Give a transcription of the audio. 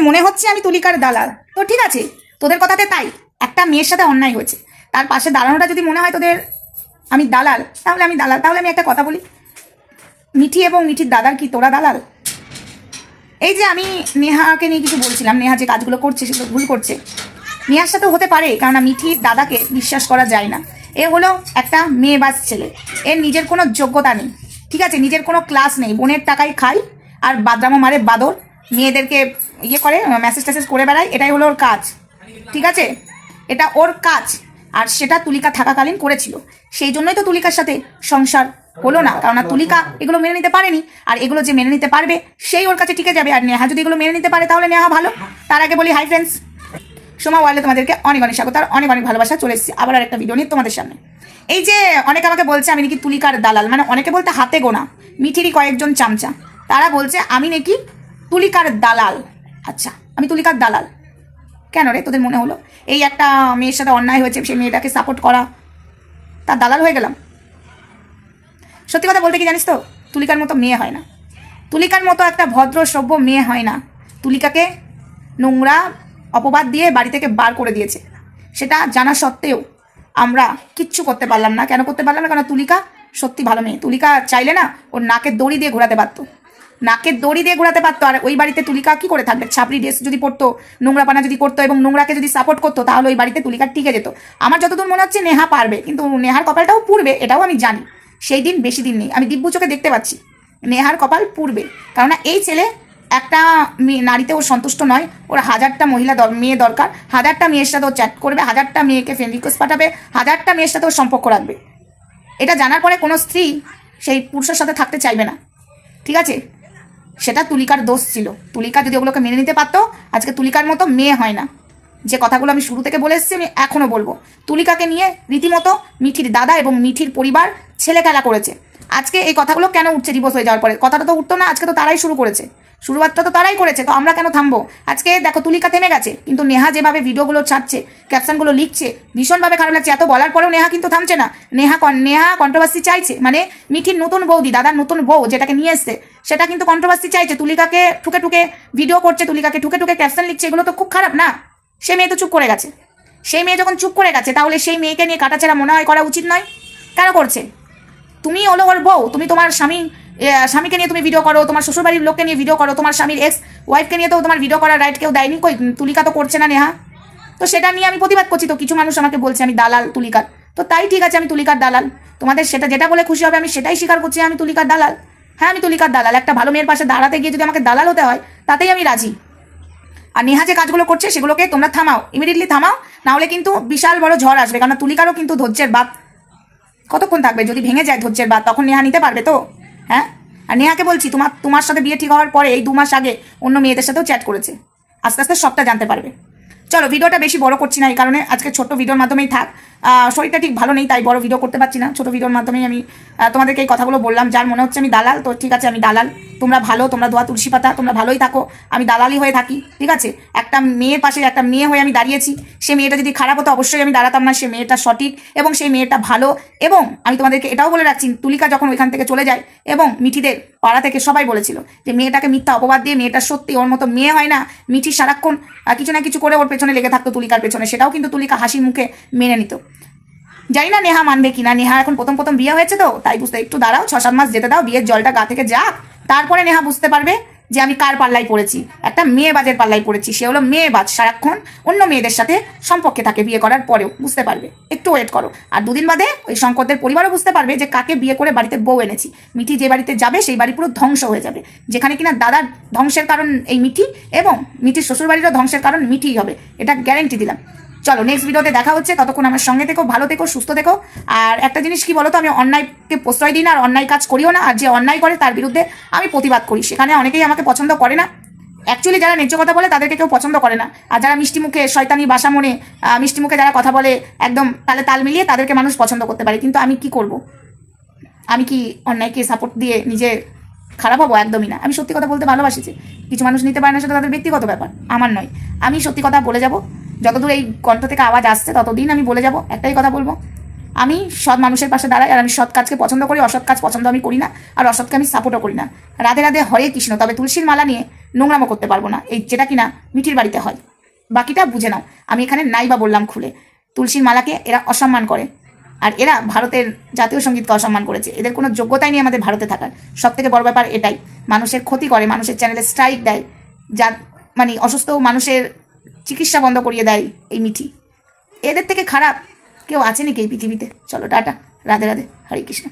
মনে হচ্ছে আমি তুলিকার দালাল। তো ঠিক আছে, তোদের কথাতে তাই। একটা মেয়ের সাথে অন্যায় হয়েছে। তার পাশে দাঁড়ানোটা যদি মনে হয় তোদের আমি দালাল, তাহলে আমি দালাল, তাহলে আমি একটা কথা বলি। মিঠি এবং মিঠির দাদার কি তোরা দালাল? এই যে আমি নেহাকে নিয়ে কিছু বলছিলাম, নেহা যে কাজগুলো করছে, সেগুলো ভুল করছে। নেহার সাথে হতে পারে, কেননা মিঠির দাদাকে বিশ্বাস করা যায় না। এ হলো একটা মেয়েবাজ ছেলে। এর নিজের কোনো যোগ্যতা নেই। ঠিক আছে, নিজের কোনো ক্লাস নেই। বোনের টাকায় খাই, আর বাদরামো মারে বাদর। মেয়েদেরকে ইয়ে করে মেসেজ টেসেজ করে বেড়ায়, এটাই হলো ওর কাজ। ঠিক আছে? এটা ওর কাজ। আর সেটা তুলিকা থাকাকালীন করেছিল। সেই জন্যই তো তুলিকার সাথে সংসার হলো না। কারণ তুলিকা এগুলো মেনে নিতে পারেনি। আর এগুলো যে মেনে নিতে পারবে, সেই ওর কাছে টিকে যাবে। আর নেহা যদি এগুলো মেনে নিতে পারে, তাহলে নেহা ভালো। তার আগে বলি হাই ফ্রেন্ডস সোমা ওয়ার্ল্ডে তোমাদেরকে অনেক অনেক স্বাগত। আর অনেক অনেক ভালোবাসা চলে এসেছি। আবার আর একটা ভিডিও নিয়ে তোমাদের সামনে। এই যে অনেকে আমাকে বলছে, আমি নাকি তুলিকার দালাল। মানে অনেকে বলতে হাতে গোনা। মিঠিরই কয়েকজন চামচা। তারা বলছে, আমি নাকি তুলিকার দালাল। আচ্ছা আমি তুলিকার দালাল। কেন রে তোদের মনে হলো? এই একটা মেয়ের সাথে অন্যায় হয়েছে, সেই মেয়েটাকে সাপোর্ট করা। তার দালাল হয়ে গেলাম। সত্যি কথা বলতে কি জানিস তো? তুলিকার মতো মেয়ে হয় না। তুলিকার মতো একটা ভদ্র, সভ্য মেয়ে হয় না। তুলিকাকে নোংরা অপবাদ দিয়ে বাড়ি থেকে বার করে দিয়েছে। সেটা জানা সত্ত্বেও আমরা কিচ্ছু করতে পারলাম না। কেন করতে পারলাম না? কারণ তুলিকা সত্যি ভালো মেয়ে। তুলিকা চাইলে না ওর নাকের দড়ি দিয়ে ঘোরাতে পারতো। নাকের দড়ি দিয়ে ঘোরাতে পারতো। আর ওই বাড়িতে তুলিকা কি করে থাকবে? ছাপড়ি, ড্রেস যদি পড়তো নোংরা পানা যদি করতো এবং নোংরাকে যদি সাপোর্ট করতো, তাহলে ওই বাড়িতে তুলিকা টিকে যেত। আমার যতদূর মনে হচ্ছে নেহা পারবে, কিন্তু নেহার কপালটাও পুড়বে, এটাও আমি জানি। সেই দিন বেশি দিন নেই। আমি দিব্য চোখে দেখতে পাচ্ছি। নেহার কপাল পুড়বে। কেননা এই ছেলে একটা নারীতে ও সন্তুষ্ট নয়। ওর হাজারটা মহিলা মেয়ে দরকার। হাজারটা মেয়ের সাথে ও চ্যাট করবে। হাজারটা মেয়েকে ফ্রেন্ড রিকোয়েস্ট পাঠাবে। হাজারটা মেয়ের সাথে ওর সম্পর্ক রাখবে। এটা জানার পরে কোনো স্ত্রী সেই পুরুষের সাথে থাকতে চাইবে না। ঠিক আছে? সেটা তুলিকার দোষ ছিল। তুলিকা যদি ওগুলোকে মেনে নিতে পারতো, আজকে তুলিকার মতো মেয়ে হয় না। যে কথাগুলো আমি শুরু থেকে বলে এসেছি, আমি এখনও বলব। তুলিকাকে নিয়ে রীতিমতো মিঠির দাদা এবং মিঠির পরিবার ছেলে খেলা করেছে। আজকে এই কথাগুলো কেন উঠছে ডিভোর্স হয়ে যাওয়ার পরে? কথাটা তো উঠতো না, আজকে তো তারাই শুরু করেছে। শুরুয়াতটা তো তারাই করেছে, তো আমরা কেন থামবো? আজকে দেখো তুলিকা থেমে গেছে, কিন্তু নেহা যেভাবে ভিডিওগুলো ছাড়ছে ক্যাপশনগুলো লিখছে, ভীষণভাবে খারাপ লাগছে। এত বলার পরেও নেহা কিন্তু থামছে না। নেহা নেহা কন্ট্রোভার্সি চাইছে মানে মিঠির নতুন বৌদি, দাদার নতুন বউ যেটাকে নিয়ে এসছে, সেটা কিন্তু কন্ট্রোভার্সি চাইছে। তুলিকাকে ঠুকে ঠুকে ভিডিও করছে, তুলিকাকে ঠুকে ঠুকে ক্যাপশন লিখছে, এগুলো তো খুব খারাপ, না? সে মেয়ে তো চুপ করে গেছে। সেই মেয়ে যখন চুপ করে গেছে, তাহলে সেই মেয়েকে নিয়ে কাটাছেড়া মনে হয় করা উচিত নয়? কেন করছে? তুমি হলো ওর বউ, তুমি তোমার স্বামী স্বামীকে নিয়ে তুমি ভিডিও করো, তোমার শ্বশুরবাড়ির লোককে নিয়ে ভিডিও করো, তোমার স্বামীর এক্স ওয়াইফকে নিয়ে তো তোমার ভিডিও করার রাইট কেউ দেয়নি? কই তুলিকা তো করছে না নেহা? তো সেটা নিয়ে আমি প্রতিবাদ করছি তো, কিছু মানুষ আমাকে বলছে আমি দালাল, তুলিকার। তো তাই ঠিক আছে আমি তুলিকার দালাল। তোমাদের সেটা যেটা বলে খুশি হবে আমি সেটাই স্বীকার করছি আমি তুলিকার দালাল। হ্যাঁ আমি তুলিকার দালাল। একটা ভালো মেয়ের পাশে দাঁড়াতে গিয়ে যদি আমাকে দালাল হতে হয়, তাতেই আমি রাজি। আর নেহা যে কাজগুলো করছে সেগুলোকে তোমরা থামাও ইমিডিয়েটলি থামাও, নাহলে কিন্তু বিশাল বড় ঝড় আসবে। কারণ তুলিকারও কিন্তু ধৈর্যের বাপ কতক্ষণ থাকবে? যদি ভেঙে যায় ধৈর্যের বাদ তখন নেহা নিতে পারবে তো? হ্যাঁ? আর নেহাকে বলছি, তোমার তোমার সাথে বিয়ে ঠিক হওয়ার পরে এই দু মাস আগে অন্য মেয়েদের সাথেও চ্যাট করেছে। আস্তে আস্তে সবটা জানতে পারবে। চলো, ভিডিওটা বেশি বড় করছি না এই কারণে, আজকে ছোট ভিডিওর মাধ্যমেই থাক। শরীরটা ঠিক ভালো নেই, তাই বড় ভিডিও করতে পারছি না। ছোট ভিডিওর মাধ্যমেই আমি তোমাদেরকে এই কথাগুলো বললাম, যার মনে হচ্ছে আমি দালাল, তো ঠিক আছে, আমি দালাল। তোমরা ভালো, তোমরা দোয়া তুলসী পাতা, তোমরা ভালোই থাকো, আমি দালালি হয়ে থাকি, ঠিক আছে? একটা মেয়ের পাশে একটা মেয়ে হয়ে আমি দাঁড়িয়েছি, সে মেয়েটা যদি খারাপ হতো, অবশ্যই আমি দাঁড়াতাম না, সে মেয়েটা সঠিক এবং সেই মেয়েটা ভালো এবং আমি তোমাদেরকে এটাও বলে রাখছি, তুলিকা যখন ওইখান থেকে চলে যায় এবং মিঠিদের পাড়া থেকে সবাই বলেছিল যে মেয়েটাকে মিথ্যা অপবাদ দিয়ে মেয়েটা সত্যি ওর মতো মেয়ে হয় না, মিঠি সারাক্ষণ কিছু না কিছু করে ওর পেছনে লেগে থাকতো তুলিকার পেছনে, সেটাও কিন্তু তুলিকা হাসি মুখে মেনে নিত। জানি না নেহা মানবে কিনা, নেহা এখন প্রথম প্রথম বিয়ে হয়েছে তো, তাই বুঝতে, একটু দাঁড়াও ছ সাত মাস যেতে দাও, বিয়ের জলটা গা থেকে যাক। তারপরে নেহা বুঝতে পারবে যে আমি কার পাল্লায় পড়েছি। একটা মেয়ে বাজের পাল্লায় পড়েছি। সে হলো মেয়ে বাজ সারাক্ষণ অন্য মেয়েদের সাথে সম্পর্কে থাকে বিয়ে করার পরেও বুঝতে পারবে। একটু ওয়েট করো। আর দুদিন বাদে ওই শঙ্করদের পরিবারও বুঝতে পারবে যে কাকে বিয়ে করে বাড়িতে বউ এনেছি। মিঠি যে বাড়িতে যাবে, সেই বাড়ি পুরো ধ্বংস হয়ে যাবে। যেখানে কিনা দাদার ধ্বংসের কারণ এই মিঠি এবং মিঠির শ্বশুরবাড়িরও ধ্বংসের কারণ মিঠিই হবে। এটা গ্যারেন্টি দিলাম। চলো নেক্সট ভিডিওতে দেখা হচ্ছে। ততক্ষণ আমার সঙ্গে থেকো, ভালো থেকো, সুস্থ থেকো। আর একটা জিনিস কি বলো তো আমি অন্যায়কে প্রশ্রয় দিই না আর অন্যায় কাজ করিও না। আর যে অন্যায় করে, তার বিরুদ্ধে আমি প্রতিবাদ করি। সেখানে অনেকেই আমাকে পছন্দ করে না। অ্যাকচুয়ালি যারা ন্যায্য কথা বলে, তাদেরকে কেউ পছন্দ করে না। আর যারা মিষ্টি মুখে শয়তানি বাসা মনে মিষ্টি মুখে যারা কথা বলে, একদম তালে তাল মিলিয়ে তাদেরকে মানুষ পছন্দ করতে পারে। কিন্তু আমি কি করব? আমি কি অন্যায়কে সাপোর্ট দিয়ে নিজে খারাপ হব? একদমই না। আমি সত্যি কথা বলতে ভালোবাসি কিছু মানুষ নিতে পারে না, সেটা তাদের ব্যক্তিগত ব্যাপার। আমার নয়। আমি সত্যি কথা বলে যাব। যতদূর এই কণ্ঠ থেকে আওয়াজ আসছে, ততদিন আমি বলে যাব, একটাই কথা বলব। আমি সৎ মানুষের পাশে দাঁড়াই, আর আমি সৎ কাজকে পছন্দ করি, অসৎ কাজ পছন্দ আমি করি না, আর অসৎকে আমি সাপোর্টও করি না। রাধে রাধে, হরে কৃষ্ণ, তবে তুলসীর মালা নিয়ে নোংরামো করতে পারব না, এই যেটা কিনা মিঠির বাড়িতে হয়। বাকিটা বুঝে নাও, আমি এখানে নাই বা বললাম খুলে। তুলসীর মালাকে এরা অসম্মান করে, আর এরা ভারতের জাতীয় সঙ্গীতকে অসম্মান করেছে। এদের কোনো যোগ্যতাই নেই আমাদের ভারতে থাকার। সব থেকে বড় ব্যাপার এটাই, মানুষের ক্ষতি করে, মানুষের চ্যানেলে স্ট্রাইক দেয় যা মানে অসুস্থ মানুষের চিকিৎসা বন্ধ করিয়ে দেয় এই মিঠি। এদের থেকে খারাপ কেউ আছে নাকি এই পৃথিবীতে? চলো, টাটা। রাধে রাধে। হরে কৃষ্ণ।